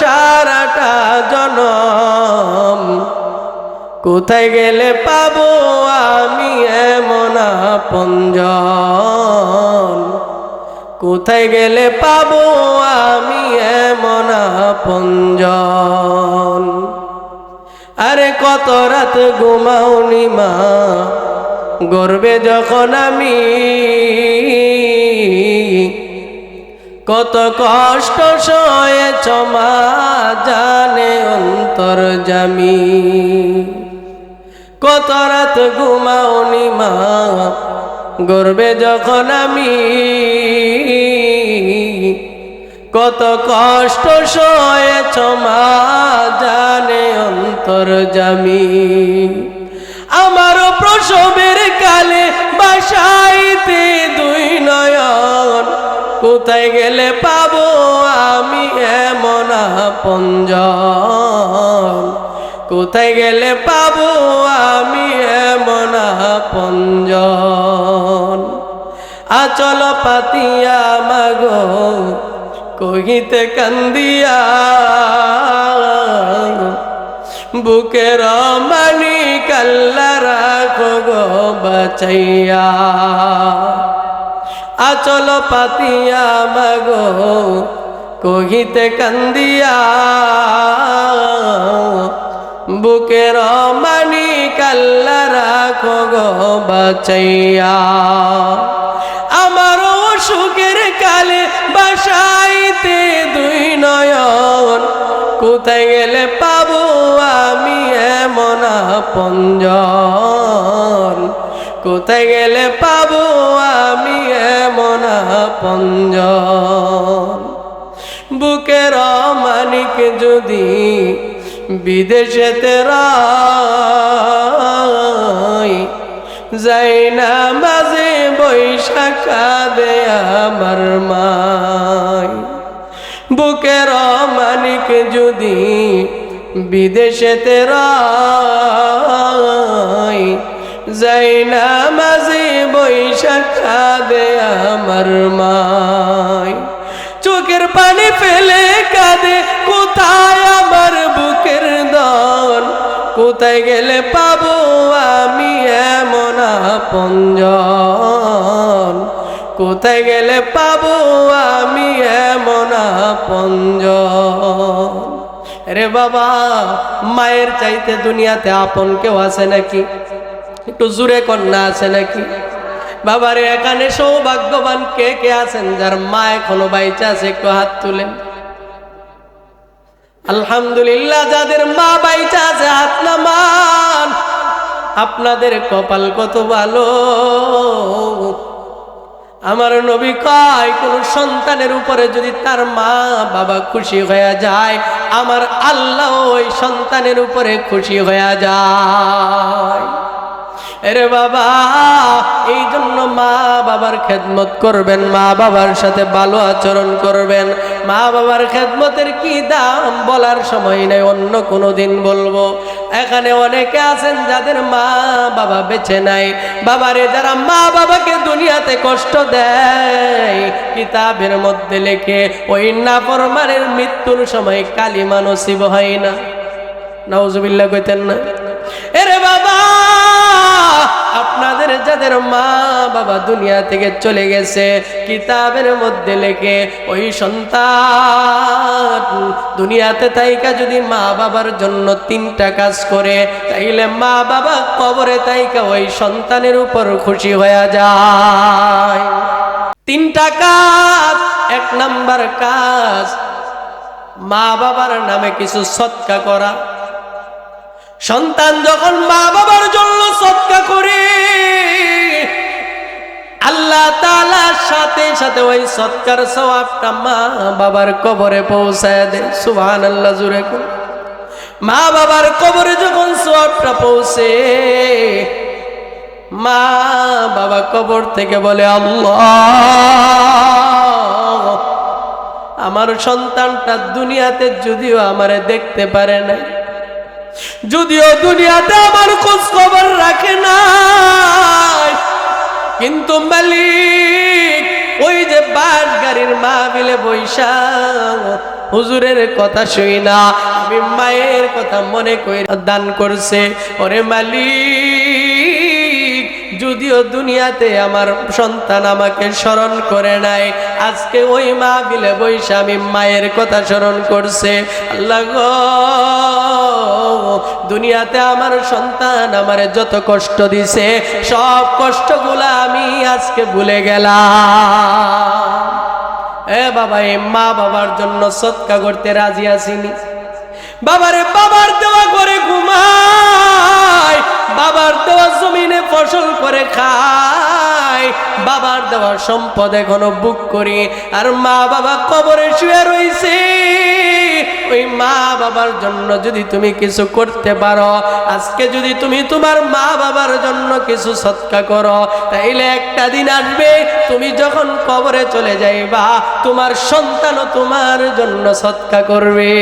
সারাটা জনম। কোথায় গেলে পাবো আমি এমন পঞ্জন কোথায় গেলে পাবো আমি এমন পঞ্জন আরে কত রাত ঘুমাওনি মা, গর্বে যখন আমি কত কষ্ট সয়ে চমা জানে অন্তর জামি। কত রাত ঘুমাওনি মা, গর্বে যখন আমি। কত কষ্ট সয়ে চমা জানে অন্তর জামি। কোথায় গেলে পাবো আমি এমন পঞ্জন কোথায় গেলে পাবো আমি এমন পঞ্জন আচল পাতিয়া মাগো, কহিতে কান্দিয়া। বুকের মানি কাল্লা রাখো গো বাচাইয়া। আচল পাতিয়া মাগো, কহিতে কান্দিয়া, বুকের মানি কাল্লা রাখো গো বাচাইয়া আমার অসুখের কালে বাসাইতে দুই নয়ন, কোথায় গেলে পাবো আমি এমন পঞ্জন কোথায় গেলে পাবো আমি পঞ্জন বুকের মানিক যদি বিদেশেতে রাই যাই না মাঝে বৈশাখা দে আমার মাই। বুকের মানিক যদি বিদেশেতে রাই যাই না মাঝে বৈশাখা আমার মাই চোখের পানি ফেলে কাঁদে, কোথায় আমার বুকের দন কোথায় গেলে পাবো আমি এমন পঞ্জন কোথায় গেলে পাবো আমি এমন পঞ্জন রে বাবা, মায়ের চাইতে দুনিয়াতে আপন কেউ আছে নাকি? একটু জুড়ে কন্যা আছে নাকি? বাবারে, এখানে সৌভাগ্যবান কে কে আছেন? যার মা এখনও বাইচা আছে, একটু হাত তুলেন। আলহামদুলিল্লাহ, যাদের মা বাইচা আছে, হাত নামান। আপনাদের কপাল কত ভালো? আমার নবী কয়, কোন সন্তানের উপরে যদি তার মা, বাবা খুশি হয়ে যায়, আমার আল্লাহ ওই সন্তানের উপরে খুশি হয়ে যায়। এরে বাবা এই জন্য মা বাবার খেদমত করবেন, মা বাবার সাথে ভালো আচরণ করবেন। মা বাবার খেদমতের কি দাম বলার সময় নেই, অন্য কোনো দিন বলব। এখানে অনেকে আছেন যাদের মা বাবা বেছে নাই। বাবারে যারা মা বাবাকে দুনিয়াতে কষ্ট দেয়, কিতাবের মধ্যে লেখে, ওই নাফরমানের মৃত্যুর সময় কালিমা নসিব হয় না। নাউজুবিল্লাহ কইতেন না। আপনাদের যাদের মা বাবা দুনিয়া থেকে চলে গেছে, কিতাবের মধ্যে লেখে, ওই সন্তান, দুনিয়াতে তাইকা যদি মা বাবার জন্য তিনটা কাজ করে, তাইলে মা বাবা কবরে তাইকা ওই সন্তানের উপর খুশি হয়ে যায়। তিনটা কাজ, এক নাম্বার কাজ মা বাবার নামে কিছু সৎকা করা সন্তান যখন মা বাবার জন্য সৎকা করে, আল্লাহ তালার সাথে সাথে ওই সৎকার সবাবটা মা বাবার কবরে পৌঁছায় দেয়। সুহান আল্লাহ জুড়ে মা বাবার কবরে যখন সবাবটা পৌঁছে মা বাবা কবর থেকে বলে, আল্লাহ, আমার সন্তানটা দুনিয়াতে যদিও আমারে দেখতে পারে না যদিও দুনিয়াতে আমার খোঁজ খবর রাখে না কিন্তু মালিক, ওই যে বাস গাড়ির মা মাহবিলে বৈশা, হুজুরের কথা শুই না, আমি মায়ের কথা মনে করে দান করছে। ওরে মালিক, যদিও দুনিয়াতে আমার সন্তান আমাকে স্মরণ করে নাই, আজকে ওই মা বিলে বৈশা আমি মায়ের কথা স্মরণ করছে। আল্লাহ দুনিয়াতে আমার সন্তান আমারে যত কষ্ট দিছে, সব কষ্টগুলা আমি আজকে ভুলে গেলাম। এ বাবা এই মা বাবার জন্য সৎকা করতে রাজি আসিনি বাবারে, বাবার দেওয়া করে ঘুমায়, বাবার দেওয়া জমিনে ফসল করে খায়, বাবার দেওয়া সম্পদ এখনও বুক করি। আর মা বাবা কবরে শুয়ে রইছে। ওই মা বাবার জন্য যদি তুমি কিছু করতে পারো, আজকে যদি তুমি তোমার মা বাবার জন্য কিছু সৎকা করো, তাইলে একটা দিন আসবে, তুমি যখন কবরে চলে যাইবা, তোমার সন্তানও তোমার জন্য সৎকা করবে।